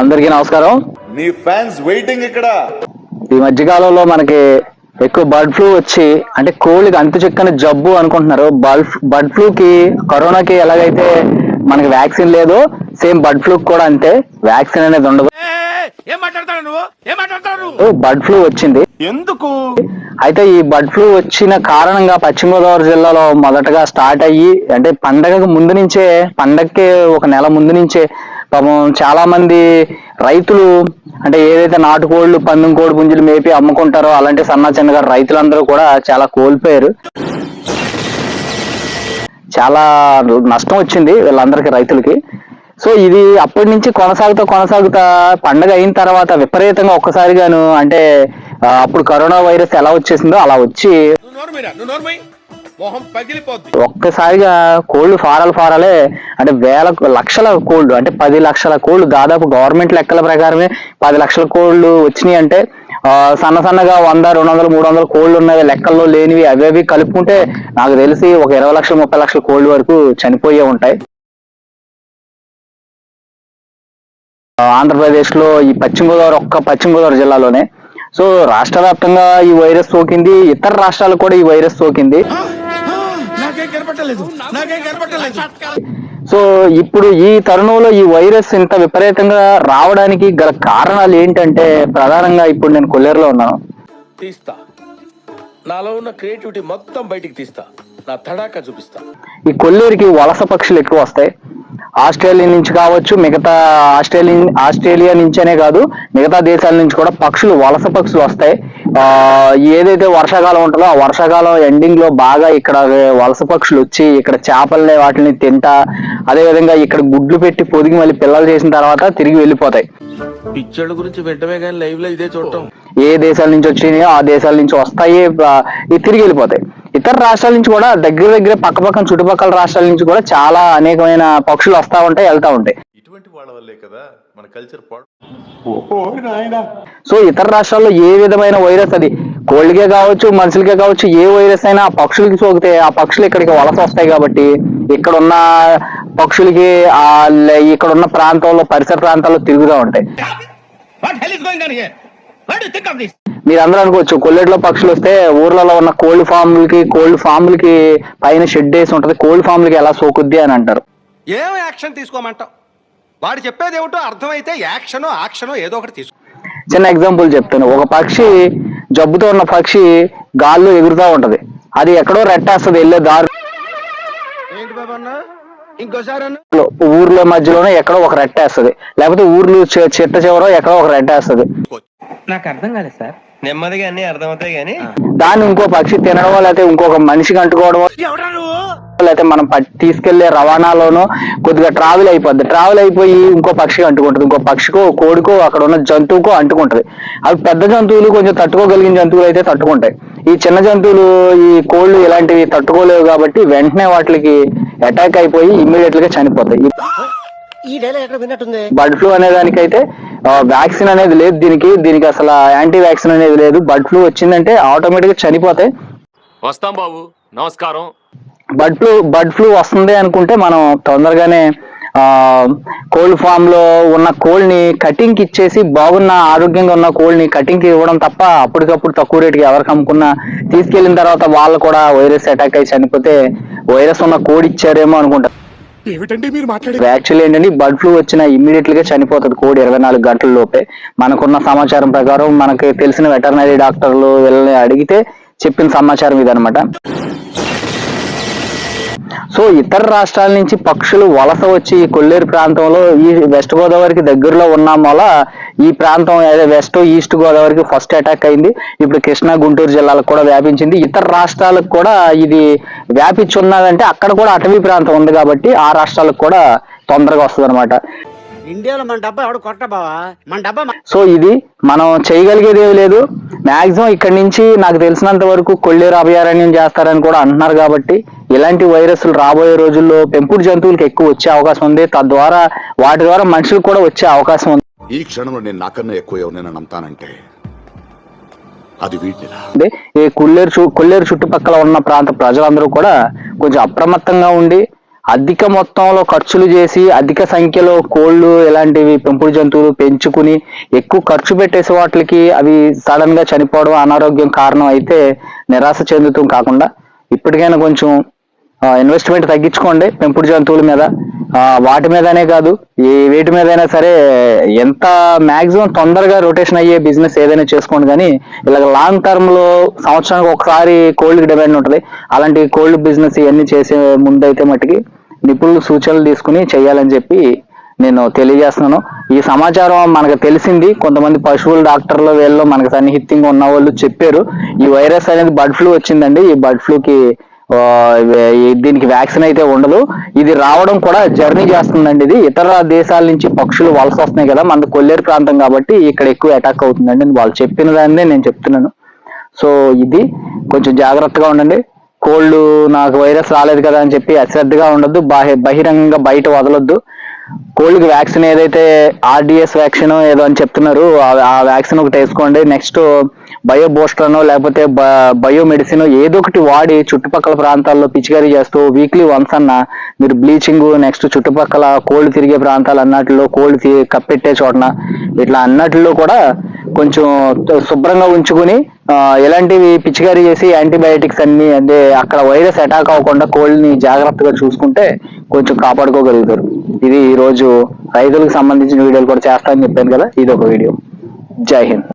అందరికీ నమస్కారం. నీ ఫ్యాన్స్ వెయిటింగ్ ఇక్కడ. ఈ మధ్యకాలంలో మనకి ఎక్కువ బర్డ్ ఫ్లూ వచ్చి అంటే కోళ్ళకి అంతు చిక్కని జబ్బు అనుకుంటున్నారు. బర్డ్ బర్డ్ ఫ్లూకి కరోనాకి ఎలాగైతే మనకి వ్యాక్సిన్ లేదో సేమ్ బర్డ్ ఫ్లూ కూడా అంతే. వ్యాక్సిన్ అనేది ఉండదు. ఏం మాట్లాడతాడు నువ్వు? ఏం మాట్లాడతాడు నువ్వు? బర్డ్ ఫ్లూ వచ్చింది. ఎందుకు? అయితే ఈ బర్డ్ ఫ్లూ వచ్చిన కారణంగా పశ్చిమ గోదావరి జిల్లాలో మొదటగా స్టార్ట్ అయ్యి అంటే పండగకు ముందు నుంచే పండగకి ఒక నెల ముందు నుంచే పాపం చాలా మంది రైతులు అంటే ఏదైతే నాటుకోళ్ళు పందెం కోడి పుంజులు మేపి అమ్ముకుంటారో అలాంటి సన్న చిన్నగా రైతులందరూ కూడా చాలా కోల్పోయారు. చాలా నష్టం వచ్చింది వీళ్ళందరికీ రైతులకి. సో ఇది అప్పటి నుంచి కొనసాగుతా కొనసాగుతా పండగ అయిన తర్వాత విపరీతంగా ఒక్కసారిగాను అంటే అప్పుడు కరోనా వైరస్ ఎలా వచ్చేసిందో అలా వచ్చి మొహం పగిలిపోద్ది. ఒక్కసారిగా కోళ్ళు ఫారాలు ఫారాలే అంటే వేల లక్షల కోళ్ళు అంటే పది లక్షల కోళ్ళు దాదాపు గవర్నమెంట్ లెక్కల ప్రకారమే పది లక్షల కోళ్ళు వచ్చినాయి అంటే సన్న సన్నగా వంద రెండు వందలు మూడు వందల కోళ్ళు ఉన్నవి లెక్కల్లో లేనివి అవి అవి కలుపుకుంటే నాకు తెలిసి ఒక ఇరవై లక్షల ముప్పై లక్షల కోళ్ళు వరకు చనిపోయే ఉంటాయి. ఆంధ్రప్రదేశ్లో ఈ పశ్చిమ గోదావరి ఒక్క పశ్చిమ గోదావరి జిల్లాలోనే. సో రాష్ట్ర వ్యాప్తంగా ఈ వైరస్ సోకింది ఇతర రాష్ట్రాలు కూడా ఈ వైరస్ సోకింది. నాకేం కనపట్టలేదు నాకేం కనపట్టలేదు సో ఇప్పుడు ఈ తరుణంలో ఈ వైరస్ ఇంత విపరీతంగా రావడానికి గల కారణాలు ఏంటంటే ప్రధానంగా ఇప్పుడు నేను కొల్లేరులో ఉన్నాను. తీస్తా. నాలో ఉన్న క్రియేటివిటీ మొత్తం బయటికి తీస్తా. నా తడాకా చూపిస్తా. ఈ కొల్లేరుకి వలస పక్షులు ఎక్కువ వస్తాయి. ఆస్ట్రేలియా నుంచి కావచ్చు మిగతా ఆస్ట్రేలియా ఆస్ట్రేలియా నుంచనే కాదు మిగతా దేశాల నుంచి కూడా పక్షులు వలస పక్షులు వస్తాయి. ఏదైతే వర్షాకాలం ఉంటుందో ఆ వర్షాకాలం ఎండింగ్లో బాగా ఇక్కడ వలస పక్షులు వచ్చి ఇక్కడ చేపల్ని వాటిని తింటా అదే విధంగా ఇక్కడ గుడ్లు పెట్టి పొదిగి మళ్ళీ పిల్లలు చేసిన తర్వాత తిరిగి వెళ్ళిపోతాయి. పిక్చర్ల గురించి వెంటనే కానీ లైవ్లో ఇదే చూడటం. ఏ దేశాల నుంచి వచ్చినాయో ఆ దేశాల నుంచి వస్తాయి ఇవి తిరిగి వెళ్ళిపోతాయి. ఇతర రాష్ట్రాల నుంచి కూడా దగ్గర దగ్గర పక్క పక్కన చుట్టుపక్కల రాష్ట్రాల నుంచి కూడా చాలా అనేకమైన పక్షులు వస్తా ఉంటాయి వెళ్తా ఉంటాయి. ఇటువంటి వాళ్ళ వల్లే కదా మన కల్చర్ పాడు. సో ఇతర రాష్ట్రాల్లో ఏ విధమైన వైరస్ అది? కోళ్ళకే కావచ్చు మనుషులకే కావచ్చు ఏ వైరస్ అయినా ఆ పక్షులకి సోకితే ఆ పక్షులు ఇక్కడికి వలస వస్తాయి కాబట్టి ఇక్కడ ఉన్న పక్షులకి ఇక్కడ ఉన్న ప్రాంతంలో పరిసర ప్రాంతాల్లో తిరుగుతూ ఉంటాయి. What hell is going on here what do think of this మీరు అందరూ అనుకోవచ్చు కొల్లెట్లో పక్షులు వస్తే ఊర్లలో ఉన్న కోల్డ్ ఫామ్లకి కోల్డ్ ఫామ్లకి పైన షెడ్ వేసి ఉంటది కోల్డ్ ఫామ్లకి ఎలా సోకుద్ది అని అంటారు. ఏం యాక్షన్ తీసుకోమంటావు? వాడు చెప్పేది ఏమిటో అర్థమైతే యాక్షనో యాక్షనో ఏదో ఒకటి తీసుకో. చిన్న ఎగ్జాంపుల్ చెప్తాను. ఒక పక్షి జబ్బుతో ఉన్న పక్షి గాల్లో ఎగురుతూ ఉంటది. అది ఎక్కడో రెట్టేస్తుంది వెళ్ళే దారి. ఏంటి బాబా అన్న? ఇంకోసారి అన్న? ఊర్లో మధ్యలోనే ఎక్కడో ఒక రెట్టేస్తుంది. లేకపోతే ఊర్లు చి- చిట్ట చివరో ఎక్కడో ఒక రెట్టేస్తుంది. నాకు అర్థం కాలేదు సార్. నెమ్మదిగా అన్ని అర్థమవుతాయి కానీ. దాన్ని ఇంకో పక్షి తినడమో లేకపోతే ఇంకొక ఎవడా నువ్వు? లేకపోతే మనం తీసుకెళ్ళే రవాణాలోనూ కొద్దిగా ట్రావెల్ అయిపోద్ది. ట్రావెల్ అయిపోయి ఇంకో పక్షికి అంటుకుంటుంది. ఇంకో పక్షికో కోడికో అక్కడ ఉన్న జంతువుకో అంటుకుంటది. అవి పెద్ద జంతువులు కొంచెం తట్టుకోగలిగిన జంతువులు అయితే తట్టుకుంటాయి. ఈ చిన్న జంతువులు ఈ కోళ్ళు ఇలాంటివి తట్టుకోలేవు కాబట్టి వెంటనే వాటికి అటాక్ అయిపోయి ఇమ్మీడియట్గా చనిపోతాయి. బర్డ్ ఫ్లూ అనే దానికైతే వ్యాక్సిన్ అనేది లేదు దీనికి. దీనికి అసలు యాంటీ వ్యాక్సిన్ అనేది లేదు. బర్డ్ ఫ్లూ వచ్చిందంటే ఆటోమేటిక్గా చనిపోతాయి. వస్తాం బాబు. నమస్కారం. బర్డ్ ఫ్లూ బర్డ్ ఫ్లూ వస్తుంది అనుకుంటే మనం తొందరగానే ఆ కోల్డ్ ఫామ్లో ఉన్న కోల్డ్ని కటింగ్కి ఇచ్చేసి బాగున్న ఆరోగ్యంగా ఉన్న కోల్డ్ని కటింగ్ ఇవ్వడం తప్ప అప్పటికప్పుడు తక్కువ రేటుకి ఎవరికి అమ్ముకున్నా తీసుకెళ్ళిన తర్వాత వాళ్ళు కూడా వైరస్ అటాక్ అయి చనిపోతే వైరస్ ఉన్న కోడి ఇచ్చారేమో అనుకుంటారు యాక్చువల్లీ ఏంటంటే బర్డ్ ఫ్లూ వచ్చిన ఇమ్మీడియట్గా చనిపోతుంది కోడి ఇరవై నాలుగు గంటల లోపే. మనకున్న సమాచారం ప్రకారం మనకి తెలిసిన వెటర్నరీ డాక్టర్లు వీళ్ళని అడిగితే చెప్పిన సమాచారం ఇదనమాట సో ఇతర రాష్ట్రాల నుంచి పక్షులు వలస వచ్చి ఈ కొల్లేరు ప్రాంతంలో ఈ వెస్ట్ గోదావరికి దగ్గరలో ఉన్నాం వల్ల ఈ ప్రాంతం అదే వెస్ట్ ఈస్ట్ గోదావరికి ఫస్ట్ అటాక్ అయింది. ఇప్పుడు కృష్ణా గుంటూరు జిల్లాలకు కూడా వ్యాపించింది. ఇతర రాష్ట్రాలకు కూడా ఇది వ్యాపించి ఉన్నదంటే అక్కడ కూడా అటవీ ప్రాంతం ఉంది కాబట్టి ఆ రాష్ట్రాలకు కూడా తొందరగా వస్తుంది ఇండియాలో మన డబ్బా ఎవడు కొట్ట బావా? మన డబ్బా సో ఇది మనం చేయగలిగేది ఏమీ లేదు. మాక్సిమం ఇక్కడి నుంచి నాకు తెలిసినంత వరకు కొల్లేరు అభయారణ్యం చేస్తారని కూడా అంటున్నారు కాబట్టి ఇలాంటి వైరస్లు రాబోయే రోజుల్లో పెంపుడు జంతువులకు ఎక్కువ వచ్చే అవకాశం ఉంది తద్వారా వాటి ద్వారా మనుషులకు కూడా వచ్చే అవకాశం ఉంది ఈ క్షణంలో నేను నాకన్నా ఎక్కువ ఎవరినైనా నమ్ముతానంటే అది. ఈ కొల్లేరు చు కొల్లేరు చుట్టుపక్కల ఉన్న ప్రాంత ప్రజలందరూ కూడా కొంచెం అప్రమత్తంగా ఉండి అధిక మొత్తంలో ఖర్చులు చేసి అధిక సంఖ్యలో కోళ్ళు ఇలాంటివి పెంపుడు జంతువులు పెంచుకుని ఎక్కువ ఖర్చు పెట్టేసే వాటికి అవి సడన్గా చనిపోవడం అనారోగ్యం కారణం అయితే నిరాశ చెందుతూ కాకుండా ఇప్పటికైనా కొంచెం ఇన్వెస్ట్మెంట్ తగ్గించుకోండి పెంపుడు జంతువుల మీద. వాటి మీదనే కాదు ఈ వీటి మీదైనా సరే ఎంత మ్యాక్సిమం తొందరగా రొటేషన్ అయ్యే బిజినెస్ ఏదైనా చేసుకోండి. కానీ ఇలాగ లాంగ్ టర్మ్లో సంవత్సరానికి ఒకసారి కోల్డ్కి డిమాండ్ ఉంటుంది. అలాంటి కోల్డ్ బిజినెస్ ఇవన్నీ చేసే ముందైతే మట్టుకి నిపుణులు సూచనలు తీసుకుని చేయాలని చెప్పి నేను తెలియజేస్తున్నాను. ఈ సమాచారం మనకు తెలిసింది. కొంతమంది పశువుల డాక్టర్లు వీళ్ళు మనకు సన్నిహితంగా ఉన్న వాళ్ళు చెప్పారు. ఈ వైరస్ అనేది బర్డ్ ఫ్లూ వచ్చిందండి. ఈ బర్డ్ ఫ్లూకి దీనికి వ్యాక్సిన్ అయితే ఉండదు. ఇది రావడం కూడా జర్నీ చేస్తుందండి ఇది. ఇతర దేశాల నుంచి పక్షులు వలస వస్తున్నాయి కదా మన కొల్లేరు ప్రాంతం కాబట్టి ఇక్కడ ఎక్కువ అటాక్ అవుతుందండి వాళ్ళు చెప్పిన దాన్నే నేను చెప్తున్నాను. సో ఇది కొంచెం జాగ్రత్తగా ఉండండి. కోల్డ్ నాకు వైరస్ రాలేదు కదా అని చెప్పి అశ్రద్ధగా ఉండొద్దు. బాహి బహిరంగంగా బయట వదలొద్దు. కోల్డ్కి వ్యాక్సిన్ ఏదైతే ఆర్డిఎస్ వ్యాక్సిన్ ఏదో అని చెప్తున్నారు ఆ వ్యాక్సిన్ ఒకటి వేసుకోండి. నెక్స్ట్ బయో బూస్టర్నో లేకపోతే బయో మెడిసిన్ ఏదో ఒకటి వాడి చుట్టుపక్కల ప్రాంతాల్లో పిచికారీ చేస్తూ వీక్లీ వన్స్ అన్న మీరు బ్లీచింగ్ నెక్స్ట్ చుట్టుపక్కల కోల్డ్ తిరిగే ప్రాంతాలు అన్నట్లో కోల్డ్ కప్పెట్టే చోటన ఇట్లా అన్నట్లో కూడా కొంచెం శుభ్రంగా ఉంచుకుని ఎలాంటివి పిచికారీ చేసి యాంటీబయాటిక్స్ అన్ని అంటే అక్కడ వైరస్ అటాక్ అవ్వకుండా కోళ్ళని జాగ్రత్తగా చూసుకుంటే కొంచెం కాపాడుకోగలుగుతారు. ఇది ఈ రోజు రైతులకు సంబంధించిన వీడియోలు కూడా చేస్తానని చెప్పాను కదా ఇది ఒక వీడియో. జై హింద్.